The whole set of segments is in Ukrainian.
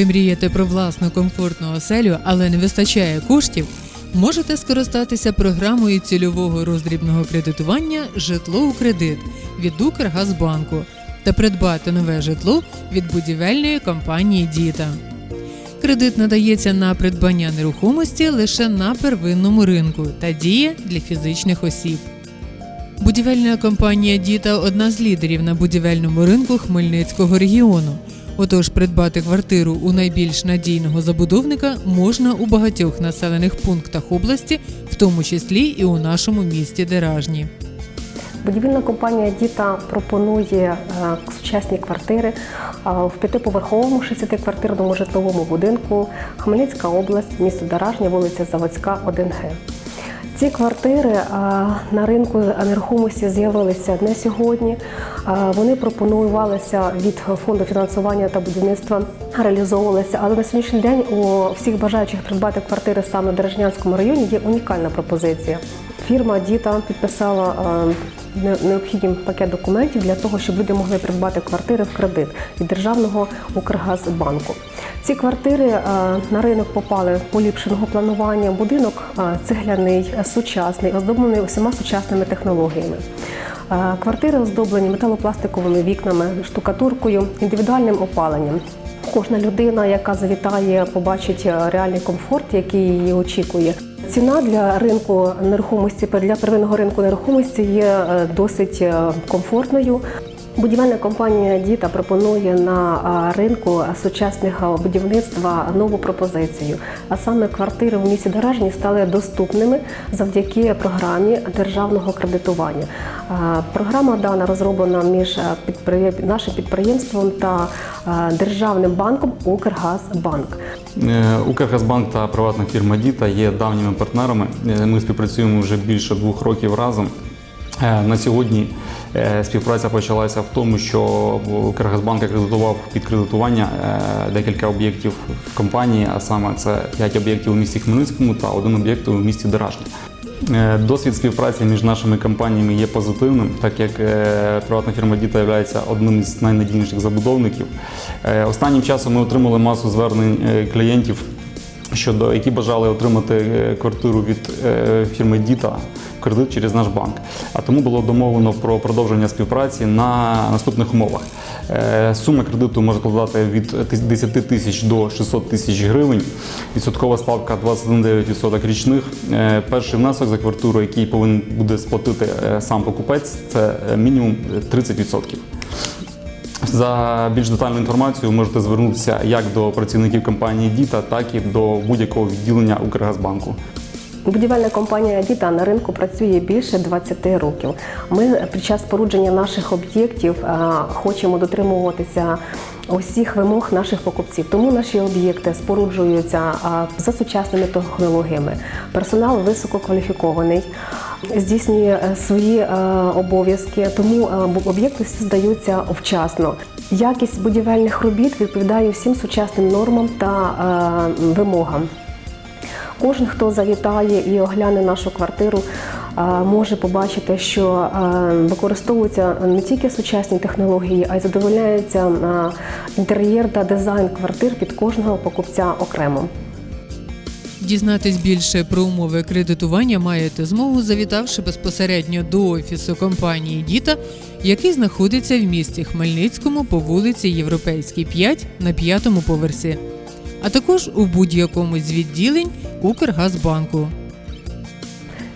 Ви мрієте про власну комфортну оселю, але не вистачає коштів? Можете скористатися програмою цільового роздрібного кредитування Житло у кредит від Укргазбанку та придбати нове житло від будівельної компанії Діта. Кредит надається на придбання нерухомості лише на первинному ринку та діє для фізичних осіб. Будівельна компанія Діта одна з лідерів на будівельному ринку Хмельницького регіону. Отож, придбати квартиру у найбільш надійного забудовника можна у багатьох населених пунктах області, в тому числі і у нашому місті Деражні. Будівельна компанія Діта пропонує е, сучасні квартири е, в п'ятиповерховому 60-квартирному житловому будинку Хмельницька область, місто Даражня, вулиця Заводська, 1Г. Ці квартири на ринку нерухомості з'явилися не сьогодні. Вони пропонувалися від фонду фінансування та будівництва, реалізовувалися. Але на сьогоднішній день у всіх бажаючих придбати квартири саме в Дережнянському районі є унікальна пропозиція. Фірма Діта підписала необхідний пакет документів для того, щоб люди могли придбати квартири в кредит від державного Укргазбанку. Ці квартири е, на ринок попали поліпшеного планування. Будинок е, цегляний, сучасний, оздоблений усіма сучасними технологіями. Е, Квартири оздоблені металопластиковими вікнами, штукатуркою, індивідуальним опаленням. Кожна людина, яка завітає, побачить реальний комфорт, який її очікує. Ціна для ринку нерухомості для первинного ринку нерухомості є досить комфортною. Будівельна компанія Діта пропонує на ринку сучасного будівництва нову пропозицію. А саме квартири в місті Даражні стали доступними завдяки програмі державного кредитування. Програма дана розроблена між нашим підприємством та державним банком Укргазбанк. Е, Укргазбанк та приватна фірма Діта є давніми партнерами. Е, Ми співпрацюємо вже більше двох років разом. Е, На сьогодні співпраця почалася в тому, що Укргазбанк акредитував під кредитування е, декілька об'єктів в компанії, а саме це 5 об'єктів у місті Хмельницькому та один об'єкт у місті Деражні. Е, Досвід співпраці між нашими компаніями є позитивним, так як е, приватна фірма Діта є одним із найнадійніших забудовників. Е, Останнім часом ми отримали масу звернень е, клієнтів, щодо які бажали отримати е, квартиру від е, фірми Діта кредит через наш банк. А тому було домовлено про продовження співпраці на наступних умовах. Е, Сума кредиту може складати від 10 тисяч до 600 тисяч гривень. Відсоткова ставка 21,9% річних. Е, Перший внесок за квартиру, який повинен буде сплатити е, сам покупець, це мінімум 30%. За більш детальну інформацію можете звернутися як до працівників компанії Діта, так і до будь-якого відділення Укргазбанку. Будівельна компанія Діта на ринку працює більше 20 років. Ми під час спорудження наших об'єктів е, хочемо дотримуватися усіх вимог наших покупців. Тому наші об'єкти споруджуються е, за сучасними технологіями. Персонал висококваліфікований. Здійснює е, свої обов'язки, тому об'єкти здаються вчасно. Якість будівельних робіт відповідає всім сучасним нормам та вимогам. Кожен, хто завітає і огляне нашу квартиру, е, може побачити, що е, використовуються не тільки сучасні технології, а й задовольняється е, інтер'єр та дизайн квартир під кожного покупця окремо. Дізнатись більше про умови кредитування маєте змогу, завітавши безпосередньо до офісу компанії Діта, який знаходиться в місті Хмельницькому по вулиці Європейській 5 на п'ятому поверсі, а також у будь-якому з відділень Укргазбанку.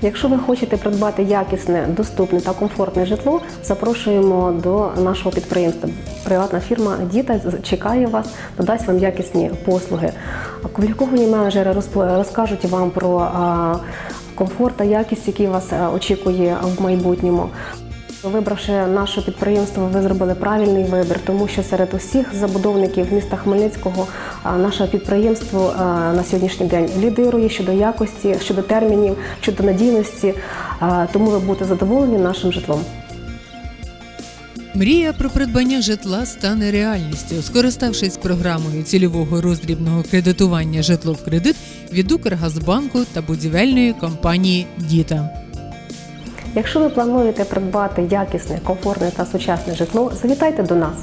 Якщо ви хочете придбати якісне, доступне та комфортне житло, запрошуємо до нашого підприємства. Приватна фірма Діта чекає вас, надасть вам якісні послуги. Кваліфіковані менеджери розкажуть вам про комфорт та якість, який вас очікує в майбутньому. Вибравши наше підприємство, ви зробили правильний вибір, тому що серед усіх забудовників міста Хмельницького наше підприємство на сьогоднішній день лідирує щодо якості, щодо термінів, щодо надійності. Тому ви будете задоволені нашим житлом. Мрія про придбання житла стане реальністю, скориставшись програмою цільового роздрібного кредитування житло в кредит від Укргазбанку та будівельної компанії Діта. Якщо ви плануєте придбати якісне, комфортне та сучасне житло, завітайте до нас.